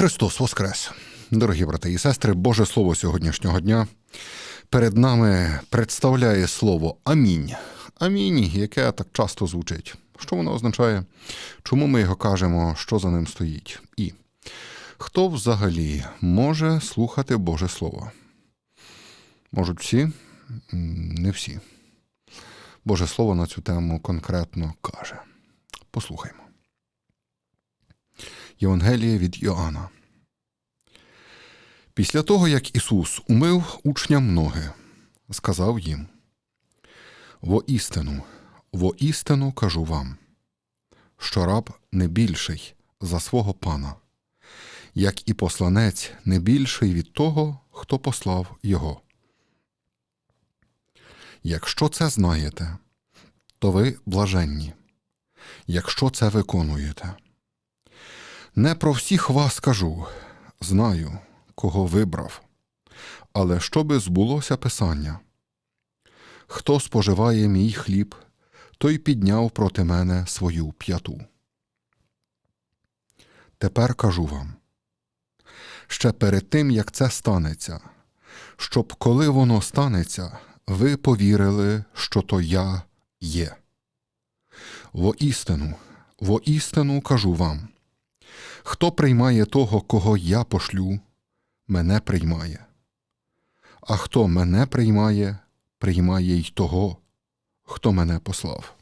Христос Воскрес! Дорогі брати і сестри, Боже Слово сьогоднішнього дня перед нами представляє слово Амінь. Амінь, яке так часто звучить. Що воно означає? Чому ми його кажемо, що за ним стоїть? І хто взагалі може слухати Боже Слово? Можуть всі? Не всі. Боже Слово на цю тему конкретно каже. Послухаймо. Євангеліє від Йоанна. Після того, як Ісус умив учням ноги, сказав їм: Воістину, воістину кажу вам, що раб не більший за свого пана, як і посланець не більший від того, хто послав його. Якщо це знаєте, то ви блаженні, якщо це виконуєте. Не про всіх вас кажу, знаю, кого вибрав, але щоби збулося Писання. Хто споживає мій хліб, той підняв проти мене свою п'яту. Тепер кажу вам ще перед тим, як це станеться, щоб коли воно станеться, ви повірили, що то я є. Воістину, воістину кажу вам. Хто приймає того, кого я пошлю, мене приймає. А хто мене приймає, приймає й того, хто мене послав.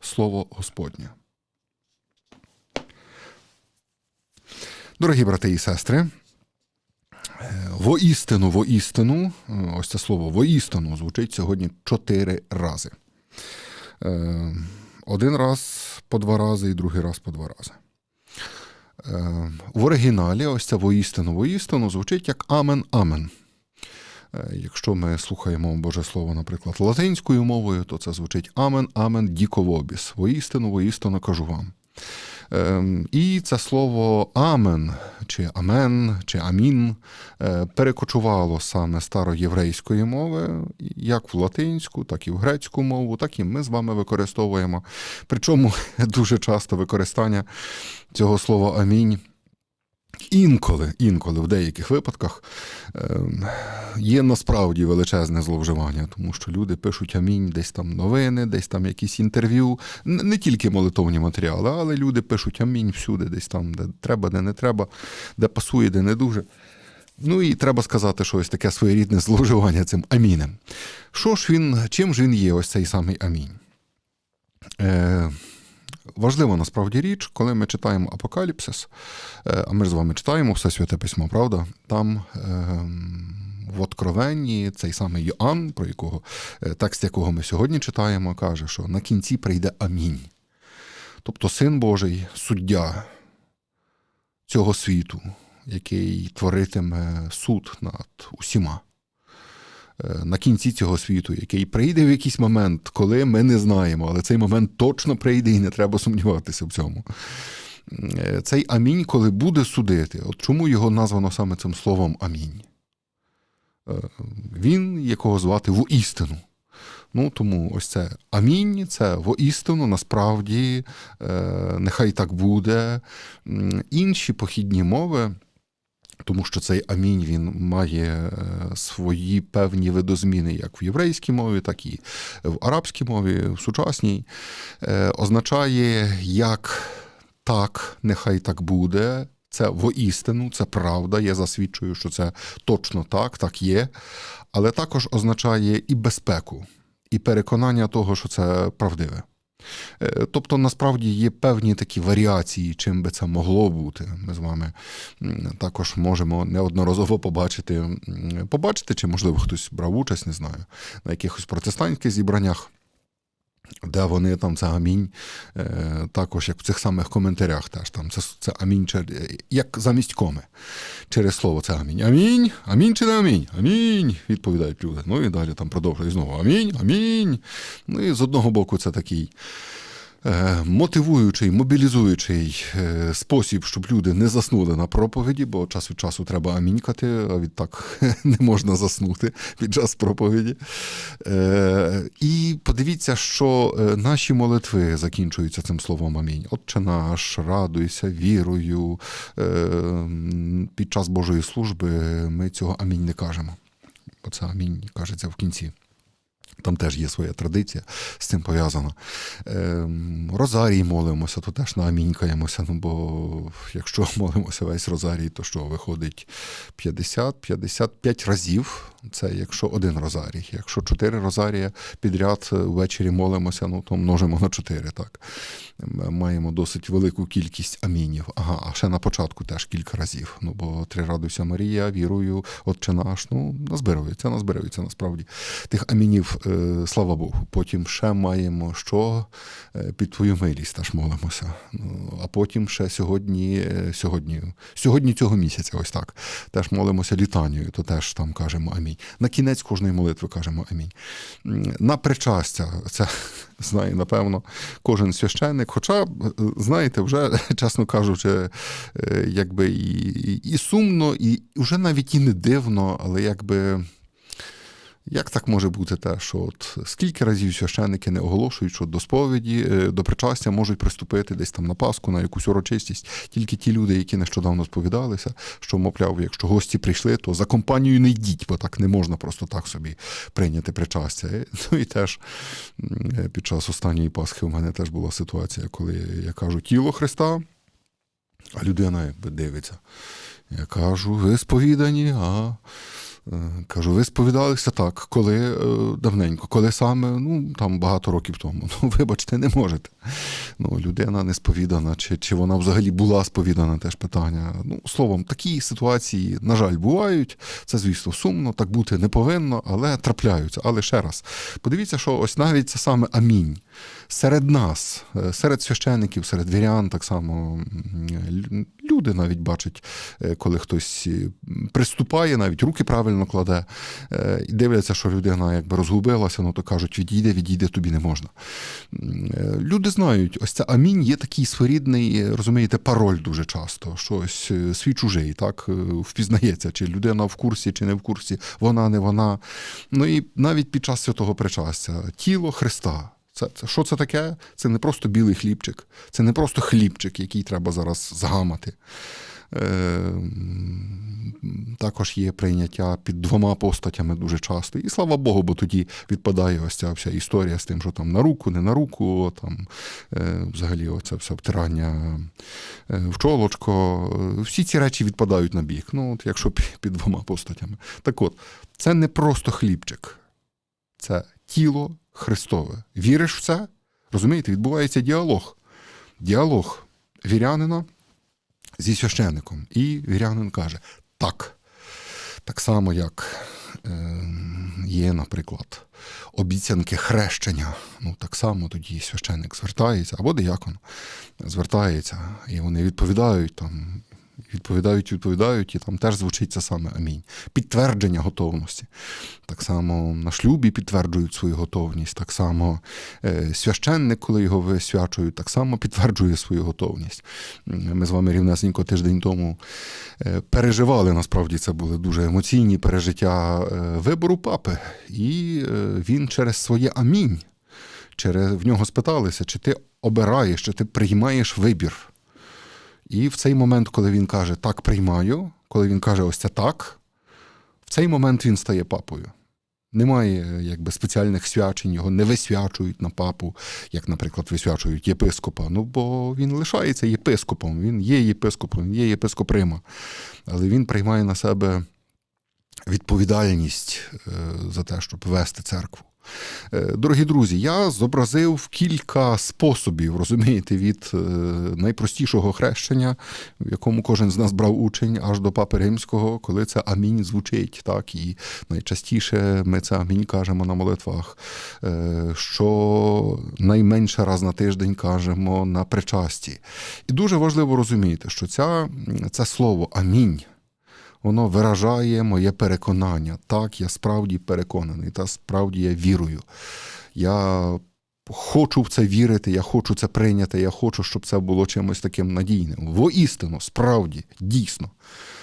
Слово Господнє. Дорогі брати і сестри, воістину, воістину, ось це слово воістину звучить сьогодні чотири рази. Е, Один раз по два рази і другий раз по два рази. Е, В оригіналі ось ця воістину, воістину звучить як амен, амен. Е, Якщо ми слухаємо Боже Слово, наприклад, латинською мовою, то це звучить амен, амен, діковобіс. Воістину, воістину кажу вам. Ем, І це слово амен, чи амен, чи амін е, перекочувало саме староєврейської мови, як в латинську, так і в грецьку мову, так і ми з вами використовуємо. Причому дуже часто використання цього слова амінь. Інколи, інколи, в деяких випадках ем, є насправді величезне зловживання, тому що люди пишуть амінь, десь там новини, десь там якісь інтерв'ю, не тільки молитовні матеріали, але люди пишуть амінь всюди, десь там, де треба, де не треба, де пасує, де не дуже. Ну і треба сказати, що ось таке своєрідне зловживання цим амінем. Що ж він, чим ж він є, ось цей самий амінь? Е, Важлива насправді річ, коли ми читаємо Апокаліпсис, е, а ми ж з вами читаємо все святе письмо, правда? Там е, в Откровенні цей самий Йоанн, про якого е, текст якого ми сьогодні читаємо, каже, що на кінці прийде амінь. Тобто Син Божий, суддя цього світу, який творитиме суд над усіма. Е, На кінці цього світу, який прийде в якийсь момент, коли ми не знаємо, але цей момент точно прийде і не треба сумніватися в цьому. Е, Цей амінь, коли буде судити, от чому його названо саме цим словом амінь? Е, Він, якого звати воістину. Ну, тому ось це амінь, це воістину, насправді, нехай так буде. Інші похідні мови. Тому що цей амінь він має е, свої певні видозміни як в єврейській мові, так і в арабській мові, в сучасній, е, означає як так, нехай так буде. Це воістину, це правда. Я засвідчую, що це точно так, так є. Але також означає і безпеку, і переконання того, що це правдиве. Е, Тобто, насправді є певні такі варіації, чим би це могло бути. Ми з вами також можемо неодноразово побачити, побачити, чи, можливо, хтось брав участь, не знаю, на якихось протестантських зібраннях. Де вони там це амінь, е, також як в цих самих коментарях, теж там це, це амінь, чер- як замість коми. Через слово це амінь. Амінь, амінь чи не амінь? Амінь. Відповідають люди. Ну і далі там продовжують знову амінь, амінь. Ну і з одного боку, це такий е, мотивуючий, мобілізуючий е, спосіб, щоб люди не заснули на проповіді, бо час від часу треба амінькати, а відтак не можна заснути під час проповіді. Е, І подивіться, що е, наші молитви закінчуються цим словом амінь. Отче наш, радуйся вірою. Е, Під час Божої служби ми цього амінь не кажемо. Бо це амінь кажеться в кінці. Там теж є своя традиція, з цим пов'язана. Ем, розарій молимося, то теж наамінькаємося. Ну, бо якщо молимося весь розарій, то що виходить 50-55 разів. Це якщо один розарій. Якщо чотири розарія підряд ввечері молимося, ну то множимо на чотири. Так. Маємо досить велику кількість амінів. Ага, а ще на початку теж кілька разів. Ну бо три радуйся Марія, вірую, Отче наш. Ну, назбирується, назбирується насправді. Тих амінів, е, слава Богу. Потім ще маємо що Е, під твою милість теж молимося. Ну, а потім ще сьогодні, е, сьогодні, сьогодні цього місяця, ось так. Теж молимося літанією, то теж там кажемо амінь. На кінець кожної молитви кажемо амінь. На причастя, це знає, напевно, кожен священник. Хоча, е, знаєте, вже, чесно кажучи, е, якби і, і, і сумно, і вже навіть і не дивно, але якби. Як так може бути те, що от скільки разів священники не оголошують, що до сповіді, е, до причастя можуть приступити десь там на Пасху, на якусь урочистість, тільки ті люди, які нещодавно сповідалися, що, мовляв, якщо гості прийшли, то за компанією не йдіть, бо так не можна просто так собі прийняти причастя. Е, Ну і теж е, під час останньої Пасхи у мене теж була ситуація, коли я кажу тіло Христа, а людина якби дивиться. Я кажу, ви сповідані, а Кажу, ви сповідалися так, коли е, давненько, коли саме, ну там багато років тому. Ну, вибачте, не можете. Ну, людина не сповідана, чи, чи вона взагалі була сповідана, теж питання. Ну, словом, такі ситуації, на жаль, бувають. Це, звісно, сумно, так бути не повинно, але трапляються. Але ще раз, подивіться, що ось навіть це саме амінь. Серед нас, е, серед священиків, серед вірян, так само люди навіть бачать, е, коли хтось е, приступає, навіть руки правильно кладе, і дивляться, що людина якби розгубилася, ну то кажуть, відійде, відійде, тобі не можна. Люди знають, ось це амінь є такий своєрідний, розумієте, пароль дуже часто. Щось е, свій чужий, так, е, впізнається, чи людина в курсі, чи не в курсі, вона, не вона. Ну і навіть під час святого причастя тіло Христа. Це, це, що це таке? Це не просто білий хлібчик, це не просто хлібчик, який треба зараз згамати. Е, також є прийняття під двома постатями дуже часто. І слава Богу, бо тоді відпадає ось ця вся історія з тим, що там на руку, не на руку, там е, взагалі оце все втирання е, в чолочко. Всі ці речі відпадають на бік. Ну, от якщо під двома постатями. Так от, це не просто хлібчик, це тіло Христове. Віриш в це? Розумієте, відбувається діалог. Діалог вірянина зі священником. І вірянин каже: так. Так само, як е, є, наприклад, обіцянки хрещення. Ну, так само тоді священник звертається, або диякон звертається, і вони відповідають там. Відповідають, відповідають, і там теж звучить це саме амінь. Підтвердження готовності. Так само на шлюбі підтверджують свою готовність. Так само е, священник, коли його висвячують, так само підтверджує свою готовність. Ми з вами рівнесенько тиждень тому е, переживали, насправді це були дуже емоційні пережиття е, вибору папи. І він через своє амінь, через, в нього спиталися, чи ти обираєш, чи ти приймаєш вибір. І в цей момент, коли він каже так приймаю, коли він каже ось це так, в цей момент він стає папою. Немає якби спеціальних свячень, його не висвячують на папу, як, наприклад, висвячують єпископа. Ну, бо він лишається єпископом, він є єпископом, він є єпископрима. Але він приймає на себе відповідальність е, за те, щоб вести церкву. Е, Дорогі друзі, я зобразив кілька способів, розумієте, від е, найпростішого хрещення, в якому кожен з нас брав учень, аж до Папи Римського, коли це амінь звучить. Так, і найчастіше ми це амінь кажемо на молитвах, е, що найменше раз на тиждень кажемо на причасті. І дуже важливо розуміти, що ця, це слово амінь воно виражає моє переконання. Так, я справді переконаний, та справді я вірую. Я хочу в це вірити, я хочу це прийняти, я хочу, щоб це було чимось таким надійним. Воістину, справді, дійсно.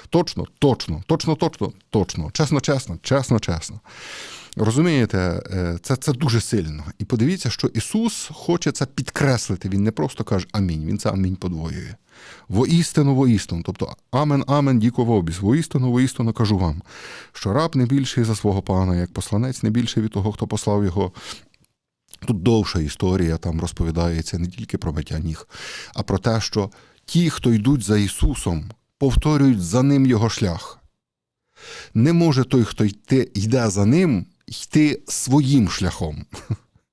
Точно, точно, точно, точно, точно, чесно, чесно, чесно, чесно. Розумієте, е, це, це дуже сильно. І подивіться, що Ісус хоче це підкреслити. Він не просто каже амінь, Він це амінь подвоює. Воістину, воістину. Тобто амен, амен, діко вобіс. Воістину, воістину кажу вам, що раб не більший за свого пана, як посланець не більший від того, хто послав його. Тут довша історія там розповідається не тільки про миття ніг, а про те, що ті, хто йдуть за Ісусом, повторюють за ним його шлях. Не може той, хто йти, йде за ним, йти своїм шляхом,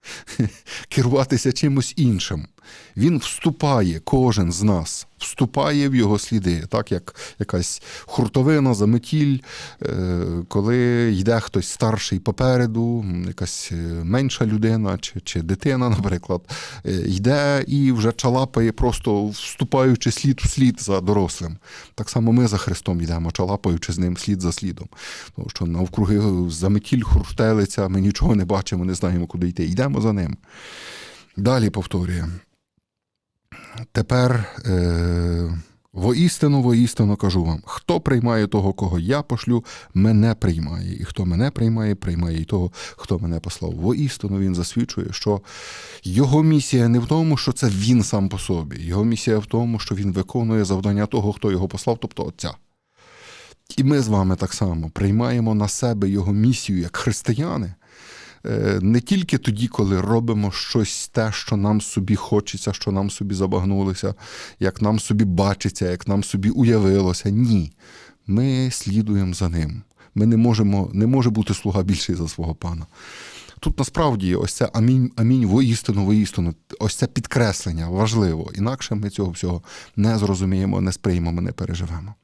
керуватися чимось іншим. Він вступає, кожен з нас вступає в його сліди, так як якась хуртовина, заметіль, е, коли йде хтось старший попереду, якась е, менша людина чи, чи дитина, наприклад, е, йде і вже чалапає, просто вступаючи слід в слід за дорослим. Так само ми за Христом йдемо, чалапаючи з ним слід за слідом. Тому що навкруги заметіль хуртелиця, ми нічого не бачимо, не знаємо, куди йти. Йдемо за ним. Далі повторює. Тепер е, воістину, воістину кажу вам: хто приймає того, кого я пошлю, мене приймає. І хто мене приймає, приймає і того, хто мене послав. Воістину він засвідчує, що його місія не в тому, що це він сам по собі. Його місія в тому, що він виконує завдання того, хто його послав, тобто Отця. І ми з вами так само приймаємо на себе його місію як християни. Е, не тільки тоді, коли робимо щось те, що нам собі хочеться, що нам собі забагнулося, як нам собі бачиться, як нам собі уявилося. Ні. Ми слідуємо за ним. Ми не можемо, не може бути слуга більший за свого пана. Тут насправді ось це амінь, амінь, воістину, воістину, ось це підкреслення важливо. Інакше ми цього всього не зрозуміємо, не сприймемо, не переживемо.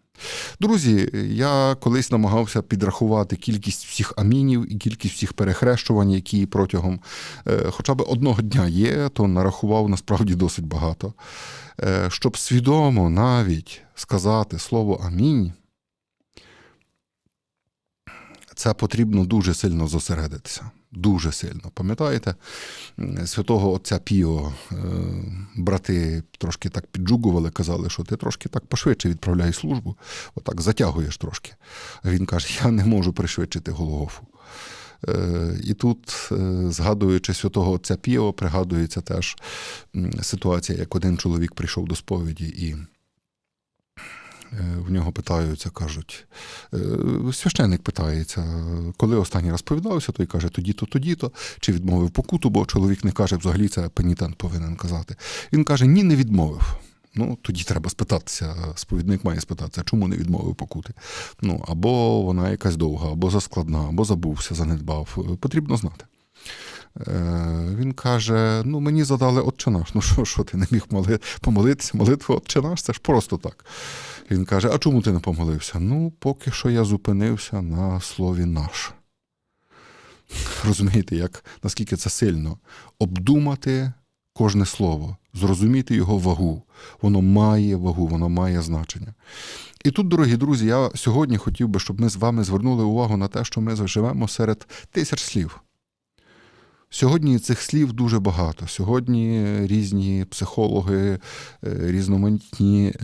Друзі, я колись намагався підрахувати кількість всіх амінів і кількість всіх перехрещувань, які протягом е, хоча б одного дня є, то нарахував насправді досить багато. Е, щоб свідомо навіть сказати слово амінь, це потрібно дуже сильно зосередитися. Дуже сильно. Пам'ятаєте, святого отця Піо е, брати трошки так піджугували, казали, що ти трошки так пошвидше відправляй службу, отак затягуєш трошки. А він каже: Я не можу пришвидшити Голгофу. Е, І тут, е, згадуючи святого отця Піо, пригадується теж ситуація, як один чоловік прийшов до сповіді і. В нього питаються, кажуть, священник питається, коли останній раз повідався, той каже, тоді-то, тоді-то, чи відмовив покуту, бо чоловік не каже, взагалі це пенітент повинен казати. Він каже, ні, не відмовив. Ну, тоді треба спитатися, сповідник має спитатися, чому не відмовив покути. Ну, або вона якась довга, або заскладна, або забувся, занедбав. Потрібно знати. Він каже: ну, мені задали Отче наш. Ну що, що ти не міг моли... помолитися? Молитву Отче наш? Це ж просто так. Він каже: А чому ти не помолився? Ну, поки що я зупинився на слові наш. Розумієте, як, наскільки це сильно? Обдумати кожне слово, зрозуміти його вагу. Воно має вагу, воно має значення. І тут, дорогі друзі, я сьогодні хотів би, щоб ми з вами звернули увагу на те, що ми живемо серед тисяч слів. Сьогодні цих слів дуже багато. Сьогодні різні психологи, різноманітні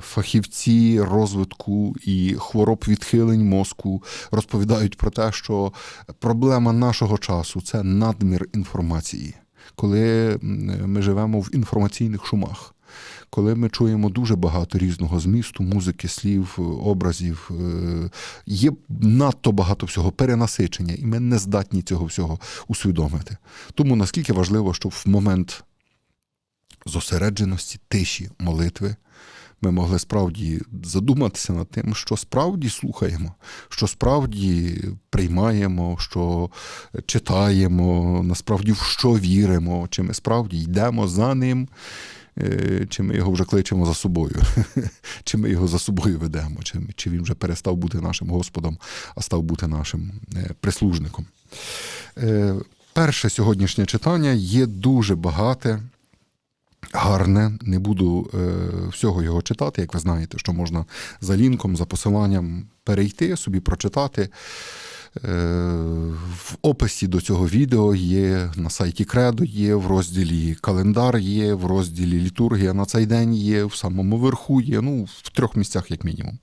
фахівці розвитку і хвороб відхилень мозку розповідають про те, що проблема нашого часу це надмір інформації, коли ми живемо в інформаційних шумах. Коли ми чуємо дуже багато різного змісту, музики, слів, образів, є надто багато всього перенасичення, і ми не здатні цього всього усвідомити. Тому наскільки важливо, щоб в момент зосередженості, тиші, молитви. Ми могли справді задуматися над тим, що справді слухаємо, що справді приймаємо, що читаємо, насправді в що віримо, чи ми справді йдемо за ним, чи ми його вже кличемо за собою, чи ми його за собою ведемо, чи, чи він вже перестав бути нашим Господом, а став бути нашим прислужником. Перше сьогоднішнє читання є дуже багате. Гарне, не буду е, всього його читати, як ви знаєте, що можна за лінком, за посиланням перейти, собі прочитати. Е, В описі до цього відео є на сайті Кредо, є в розділі календар, є в розділі літургія на цей день є, в самому верху є, ну, в трьох місцях, як мінімум.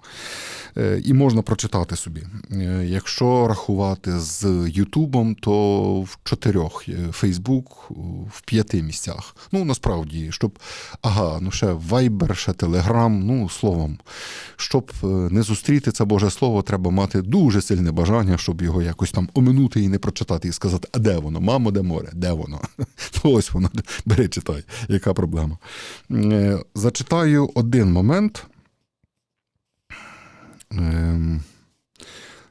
Е, І можна прочитати собі. Е, Якщо рахувати з Ютубом, то в чотирьох Фейсбук в п'яти місцях. Ну, насправді, щоб ага, ну ще Viber, ще Telegram, ну словом, щоб не зустріти це Боже Слово, треба мати дуже сильне бажання, щоб його якось там оминути і не прочитати, і сказати, а де воно? Мамо, де море? Де воно? Ось воно, бери, читай, яка проблема. Е, Зачитаю один момент. Ем,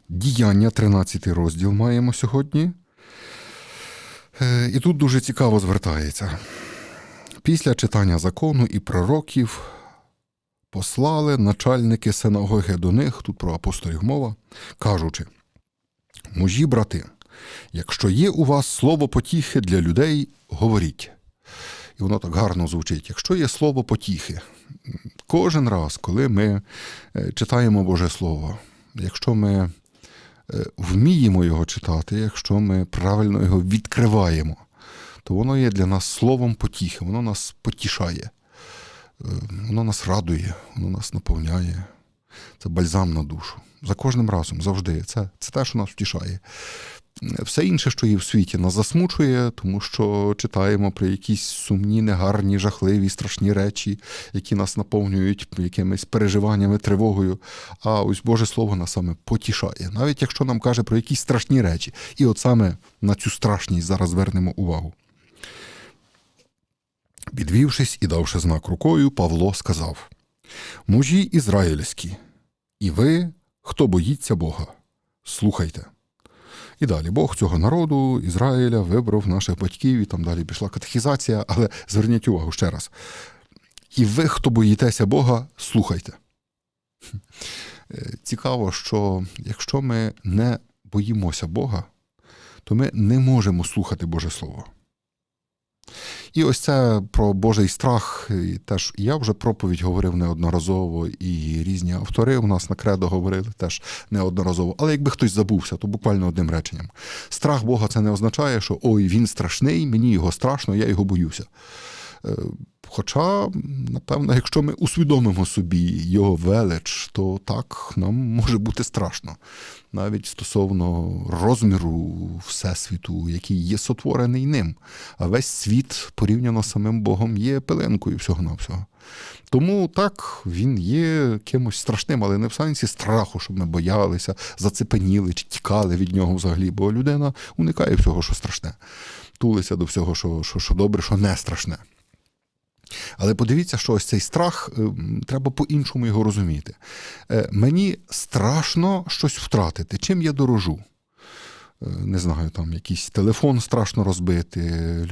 Діяння, 13 розділ маємо сьогодні. Е, І тут дуже цікаво звертається. Після читання закону і пророків послали начальники синагоги до них, тут про апостолів мова, кажучи: мужі, брати, якщо є у вас слово потіхи для людей, говоріть. І воно так гарно звучить. Якщо є слово потіхи, кожен раз, коли ми е, читаємо Боже Слово, якщо ми е, вміємо його читати, якщо ми правильно його відкриваємо, то воно є для нас словом потіхи, воно нас потішає, Е, воно нас радує, воно нас наповняє. Це бальзам на душу. За кожним разом, завжди. Це, це те, що нас втішає. Все інше, що є в світі, нас засмучує, тому що читаємо про якісь сумні, негарні, жахливі, страшні речі, які нас наповнюють якимись переживаннями, тривогою. А ось Боже Слово нас саме потішає, навіть якщо нам каже про якісь страшні речі. І от саме на цю страшність зараз звернемо увагу. Підвівшись і давши знак рукою, Павло сказав: Мужі ізраїльські, і ви, хто боїться Бога, слухайте. І далі Бог цього народу, Ізраїля, вибрав наших батьків, і там далі пішла катехізація, але зверніть увагу ще раз. І ви, хто боїтеся Бога, слухайте. Е, Цікаво, що якщо ми не боїмося Бога, то ми не можемо слухати Боже Слово. І ось це про Божий страх. Теж я вже проповідь говорив неодноразово, і різні автори у нас на кредо говорили теж неодноразово. Але якби хтось забувся, то буквально одним реченням. Страх Бога це не означає, що ой, він страшний, мені його страшно, я його боюся. Е, Хоча, напевно, якщо ми усвідомимо собі його велич, то так нам може бути страшно. Навіть стосовно розміру Всесвіту, який є сотворений ним. А весь світ, порівняно з самим Богом, є пеленкою всього-навсього. Тому так, він є кимось страшним, але не в сенсі страху, щоб ми боялися, зацепеніли чи тікали від нього взагалі, бо людина уникає всього, що страшне, тулиться до всього, що, що, що добре, що не страшне. Але подивіться, що ось цей страх ем, треба по-іншому його розуміти. Е, Мені страшно щось втратити. Чим я дорожу? Е, Не знаю, там якийсь телефон страшно розбити,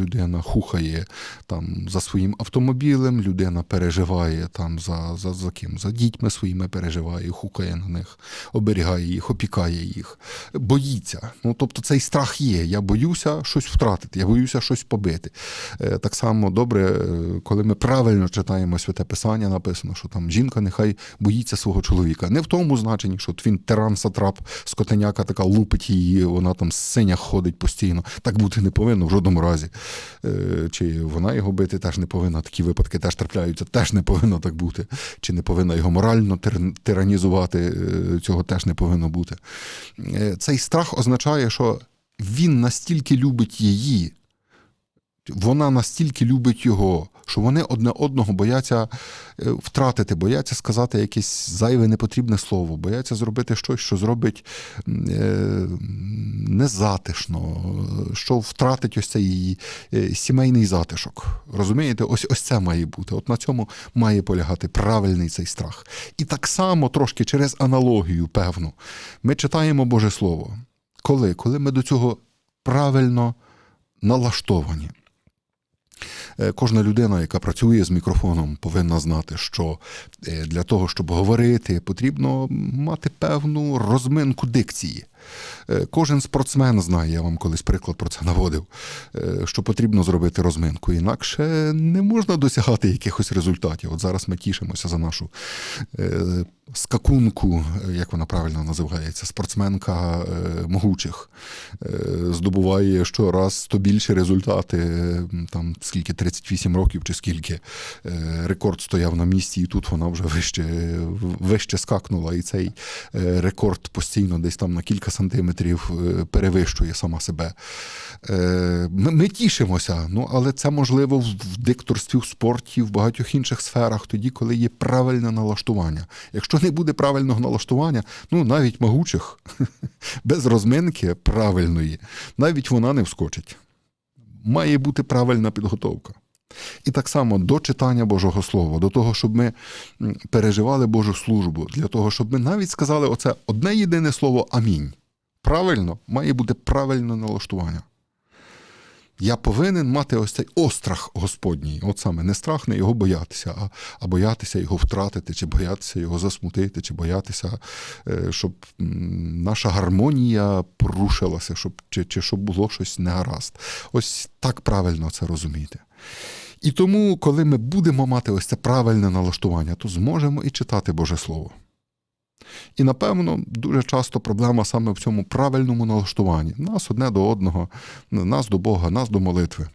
людина хухає там за своїм автомобілем, людина переживає там за, за, за ким? За дітьми своїми переживає, хукає на них, оберігає їх, опікає їх, боїться. Ну, тобто цей страх є. Я боюся щось втратити, я боюся щось побити. Е, Так само добре, е, коли ми правильно читаємо святе писання, написано, що там жінка нехай боїться свого чоловіка. Не в тому значенні, що він тиран сатрап, скотеняка така лупить її, вона там з синях ходить постійно. Так бути не повинно в жодному разі. Е, Чи вона його бити теж не повинна, такі випадки теж трапляються, теж не повинно так бути. Чи не повинна його морально тир- тиранізувати, е, цього теж не повинно бути. Е, Цей страх означає, що він настільки любить її, вона настільки любить його, що вони одне одного бояться е, втратити, бояться сказати якесь зайве непотрібне слово, бояться зробити щось, що зробить е, незатишно, е, що втратить ось цей сімейний затишок. Розумієте, ось ось це має бути. От на цьому має полягати правильний цей страх. І так само трошки через аналогію, певну, ми читаємо Боже Слово. Коли? Коли ми до цього правильно налаштовані. Е, Кожна людина, яка працює з мікрофоном, повинна знати, що е, для того, щоб говорити, потрібно мати певну розминку дикції. Е, Кожен спортсмен знає, я вам колись приклад про це наводив, е, що потрібно зробити розминку. Інакше не можна досягати якихось результатів. От зараз ми тішимося за нашу е, скакунку, як вона правильно називається, спортсменка могучих. Здобуває щораз то більше результати, там скільки 38 років чи скільки рекорд стояв на місці, і тут вона вже вище, вище скакнула. І цей рекорд постійно десь там на кілька сантиметрів е, перевищує сама себе. Е, Ми, ми тішимося, ну але це можливо в дикторстві, в спорті, в багатьох інших сферах, тоді, коли є правильне налаштування. Якщо не буде правильного налаштування, ну навіть могучих, без розминки правильної, навіть вона не вскочить. Має бути правильна підготовка. І так само до читання Божого Слова, до того, щоб ми переживали Божу службу, для того, щоб ми навіть сказали оце одне єдине слово Амінь. Правильно, має бути правильне налаштування. Я повинен мати ось цей острах Господній. От саме не страх, не його боятися, а, а боятися його втратити, чи боятися його засмутити, чи боятися, е, щоб наша гармонія порушилася, щоб, чи, чи щоб було щось негаразд. Ось так правильно це розуміти. І тому, коли ми будемо мати ось це правильне налаштування, то зможемо і читати Боже Слово. І напевно дуже часто проблема саме в цьому правильному налаштуванні нас одне до одного, нас до Бога, нас до молитви.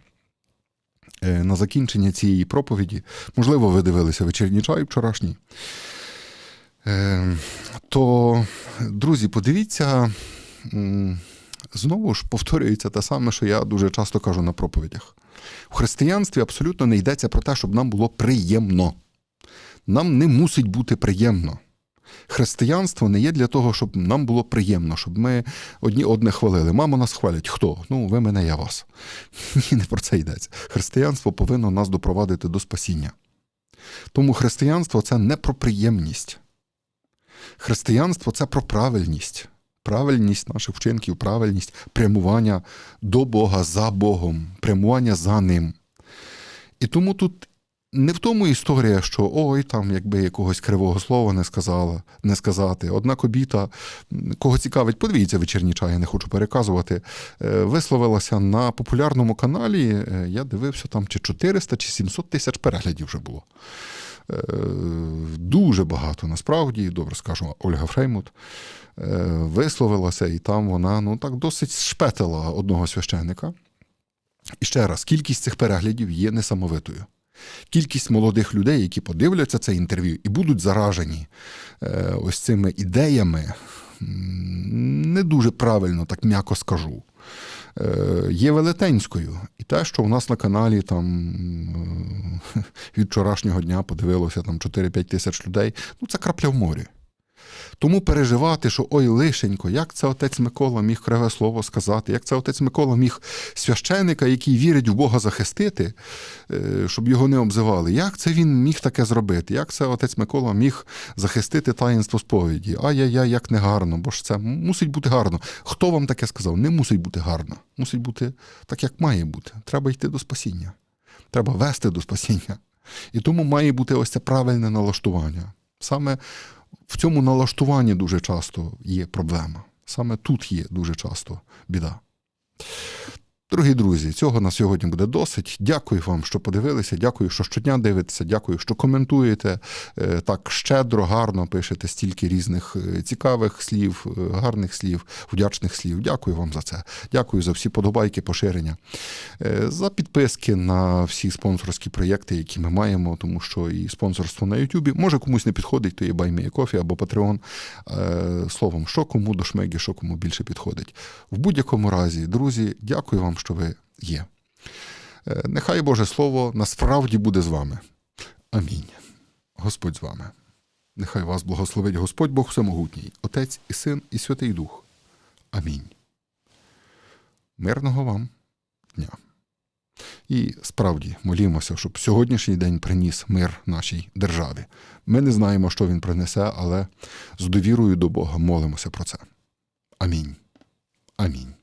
Е, На закінчення цієї проповіді, можливо, ви дивилися вечірній чай вчорашній. Е, То, друзі, подивіться, знову ж повторюється те саме, що я дуже часто кажу на проповідях. В християнстві абсолютно не йдеться про те, щоб нам було приємно. Нам не мусить бути приємно. Християнство не є для того, щоб нам було приємно, щоб ми одні одне хвалили. Мамо, нас хвалять. Хто? Ну, ви мене, я вас. Ні, не про це йдеться. Християнство повинно нас допровадити до спасіння. Тому християнство це не про приємність. Християнство це про правильність. Правильність наших вчинків, правильність прямування до Бога за Богом, прямування за Ним. І тому тут не в тому історія, що ой, там якби якогось кривого слова не сказала, не сказати. Одна кобіта, кого цікавить, подивіться вечірній чай, я не хочу переказувати, е, висловилася на популярному каналі. е, Я дивився там чи 400, чи 700 тисяч переглядів вже було. Е, Дуже багато насправді, добре скажу, Ольга Фреймут висловилася, і там вона ну так досить шпетила одного священника. І ще раз, кількість цих переглядів є несамовитою. Кількість молодих людей, які подивляться це інтерв'ю і будуть заражені е, ось цими ідеями, не дуже правильно, так м'яко скажу, е, є велетенською. І те, що у нас на каналі там е, від вчорашнього дня подивилося там 4-5 тисяч людей, ну це крапля в морі. Тому переживати, що ой, лишенько, як це отець Микола міг криве слово сказати, як це отець Микола міг священика, який вірить в Бога захистити, е, щоб його не обзивали. Як це він міг таке зробити? Як це отець Микола міг захистити таїнство сповіді? Ай-яй-яй, як не гарно, бо ж це мусить бути гарно. Хто вам таке сказав? Не мусить бути гарно. Мусить бути так, як має бути. Треба йти до спасіння. Треба вести до спасіння. І тому має бути ось це правильне налаштування. Саме в цьому налаштуванні дуже часто є проблема. Саме тут є дуже часто біда. Дорогі друзі, цього на сьогодні буде досить. Дякую вам, що подивилися. Дякую, що щодня дивитеся. Дякую, що коментуєте е, так щедро, гарно пишете стільки різних е, цікавих слів, е, гарних слів, вдячних слів. Дякую вам за це. Дякую за всі подобайки, поширення, за підписки на всі спонсорські проєкти, які ми маємо, тому що і спонсорство на Ютубі може комусь не підходить, то є Кофі або. Е, Словом, що кому до шмегі, що кому більше підходить. В будь-якому разі, друзі, дякую вам, що ви є. Е, Нехай Боже Слово насправді буде з вами. Амінь. Господь з вами. Нехай вас благословить Господь Бог Всемогутній, Отець і Син, і Святий Дух. Амінь. Мирного вам дня. І справді молімося, щоб сьогоднішній день приніс мир нашій державі. Ми не знаємо, що він принесе, але з довірою до Бога молимося про це. Амінь. Амінь.